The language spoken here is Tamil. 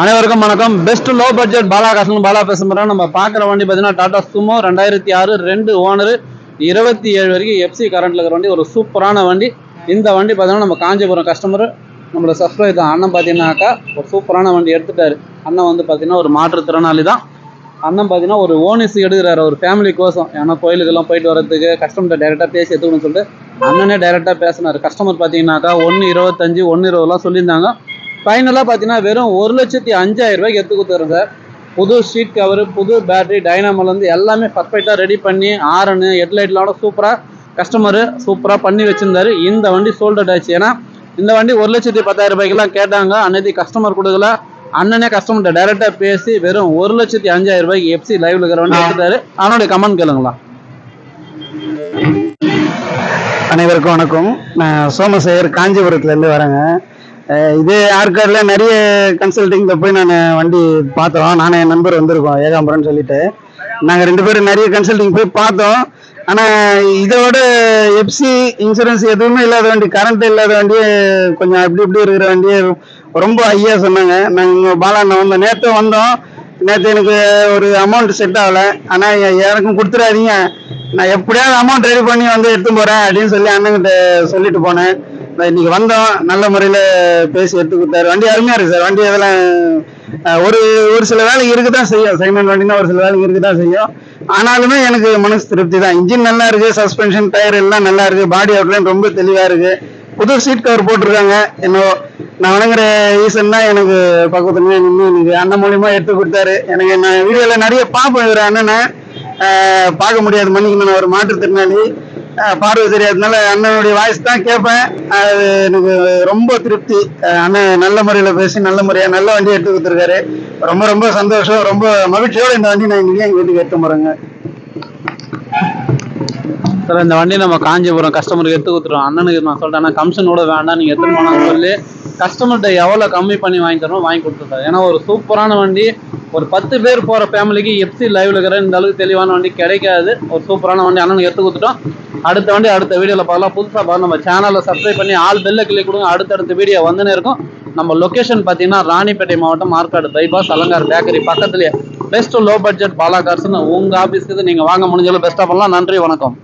அனைவருக்கும் வணக்கம். Best low budget Bala Kasan Bala பேசுகிறோம் நம்ம பார்க்குற வண்டி பார்த்தீங்கன்னா டாடா சுமோ ரெண்டாயிரத்தி ஆறு ரெண்டு ஓனர் இருபத்தி ஏழு வரைக்கும் எஃப்சி கரண்ட்ல இருக்கிற வண்டி. ஒரு சூப்பரான வண்டி. இந்த வண்டி பார்த்தீங்கன்னா நம்ம காஞ்சிபுரம் கஸ்டமர் நம்மளோட சப்ஸ்கிரைப் தான். அண்ணன் பார்த்தீங்கன்னாக்கா ஒரு சூப்பரான வண்டி எடுத்துட்டாரு. அண்ணன் வந்து பார்த்தீங்கன்னா ஒரு மாற்றுத்திறனாளி தான். அண்ணன் பார்த்தீங்கன்னா ஒரு ஓனிஸ் எடுக்கிறாரு. ஒரு ஃபேமிலி கோசம். ஏன்னா கோயிலுக்கெல்லாம் போயிட்டு வரதுக்கு கஸ்டமர்கிட்ட டேரெக்டாக பேசி எடுத்துக்கணும்னு சொல்லிட்டு அண்ணனே டேரெக்டாக பேசினார். கஸ்டமர் பார்த்தீங்கன்னாக்கா ஒன்று இருபத்தஞ்சு ஒன்று இருபதுலாம் சொல்லியிருந்தாங்க. ஃபைனலாக பார்த்தீங்கன்னா வெறும் ஒரு லட்சத்தி அஞ்சாயிரம் ரூபாய்க்கு எடுத்து கொடுத்துருங்க சார். புது ஷீட் கவர் புது பேட்டரி டைனாமோலேருந்து எல்லாமே பர்ஃபெக்டாக ரெடி பண்ணி ஆரனு ஹெட்லைட்லாம் சூப்பராக கஸ்டமரு சூப்பராக பண்ணி வச்சுருந்தாரு. இந்த வண்டி சோல்டட் ஆச்சு ஏன்னா இந்த வண்டி ஒரு லட்சத்தி பத்தாயிரம் ரூபாய்க்குலாம் கேட்டாங்க. அன்னைக்கு கஸ்டமர் கொடுக்கல. அண்ணனே கஸ்டமர்கிட்ட டைரெக்டாக பேசி வெறும் ஒரு லட்சத்தி அஞ்சாயிரம் ரூபாய்க்கு எஃப்சி லைவ்ல இருக்கிற வண்டி எடுத்துட்டாரு. அவனுடைய கமெண்ட் கேளுங்களா அனைவருக்கும் வணக்கம். நான் சோமசேகர் காஞ்சிபுரத்துலேருந்து வரேங்க. இது ஆற்காடில் நிறைய கன்சல்டிங்கில் போய் நான் வண்டி பார்த்தோம். நானும் என் நண்பர் வந்திருக்கோம் ஏகாம்பரம்னு சொல்லிட்டு. நாங்கள் ரெண்டு பேரும் நிறைய கன்சல்டிங் போய் பார்த்தோம். ஆனால் இதோட எஃப்சி இன்சூரன்ஸ் எதுவுமே இல்லாத வண்டி கரண்ட் இல்லாத வண்டி கொஞ்சம் அப்படி இப்படி இருக்கிற வண்டியே ரொம்ப ஐயா சொன்னாங்க. நாங்கள் பாலாண்ணா வந்தோம் நேற்று வந்தோம். நேற்று எனக்கு ஒரு அமௌண்ட் செட் ஆகலை. ஆனால் எனக்கும் கொடுத்துடாதீங்க. நான் எப்படியாவது அமௌண்ட் ரெடி பண்ணி வந்து எடுத்து போகிறேன் அப்படின்னு சொல்லி அண்ணன்கிட்ட சொல்லிட்டு போனேன். இன்னைக்கு வந்தோம் நல்ல முறையில் பேசி எடுத்து கொடுத்தாரு. வண்டி அருமையா இருக்கு சார். வண்டி அதெல்லாம் ஒரு ஒரு சில வேலை இருக்கு தான் செய்யும். செகண்ட் வண்டினா ஒரு சில வேலை இருக்கு தான் செய்யும். ஆனாலுமே எனக்கு மனசு திருப்தி தான் இன்ஜின் நல்லா இருக்கு சஸ்பென்ஷன் டயர் எல்லாம் நல்லா இருக்கு பாடி அவுட்லைன் ரொம்ப தெளிவா இருக்கு. புது சீட் கவர் போட்டிருக்காங்க. என்னோ நான் வணங்குற ஈசன் தான் எனக்கு பக்கத்துல நின்று எனக்கு அண்ணன் மூலியமா எடுத்து கொடுத்தாரு. எனக்கு நான் வீடியோல நிறைய பார்ப்பேன் இவர் அண்ணனை பார்க்க முடியாது மன்னிக்கணும் ஒரு மாற்றுத்திறனாளி. பார்வை தெரியாததுனால அண்ணனுடைய வாய்ஸ் தான் கேட்பேன். அது எனக்கு ரொம்ப திருப்தி. அண்ணன் நல்ல முறையில் பேசி நல்ல முறையாக நல்ல வண்டி எடுத்து கொடுத்துருக்காரு. ரொம்ப ரொம்ப சந்தோஷம். ரொம்ப மகிழ்ச்சியோட இந்த வண்டி நான் இன்னைக்கு எங்கள் வீட்டுக்கு எடுத்து போகிறேங்க சார் இந்த வண்டி நம்ம காஞ்சிபுரம் கஸ்டமருக்கு எடுத்து கொடுத்துருவோம் அண்ணனுக்கு நான் சொல்லிட்டேன் கமிஷனோட வேண்டாம். நீங்கள் எடுத்துன்னு போனான்னு சொல்லி. கஸ்டமர்கிட்ட எவ்வளோ கம்மி பண்ணி வாங்கி தரணும் வாங்கி கொடுத்துருக்காரு ஏன்னா ஒரு சூப்பரான வண்டி. ஒரு பத்து பேர் போகிற ஃபேமிலிக்கு எஃப்சி லைவில் இருக்கிற இந்த அளவுக்கு தெளிவான வண்டி கிடைக்காது. ஒரு சூப்பரான வண்டி அண்ணனுக்கு எடுத்து கொடுத்துட்டோம். அடுத்த வண்டி அடுத்த வீடியோவில் பார்க்கலாம். புதுசாக பார்த்து நம்ம சேனலை சப்ஸ்கிரைப் பண்ணி ஆல் பெல்ல கிளிக் கொடுங்க. அடுத்தடுத்த வீடியோ வந்துன்னு இருக்கும். நம்ம லொக்கேஷன் பார்த்தீங்கன்னா ராணிப்பேட்டை மாவட்டம் மார்க்காடு பைபாஸ் அலங்கார் பேக்கரி பக்கத்துலேயே. பெஸ்ட்டு லோ பட்ஜெட் பாலா கார்ஸ்னு உங்கள் ஆஃபீஸ்க்கு நீங்கள் வாங்க முடிஞ்சாலும் பெஸ்ட்டாக பண்ணலாம். நன்றி வணக்கம்.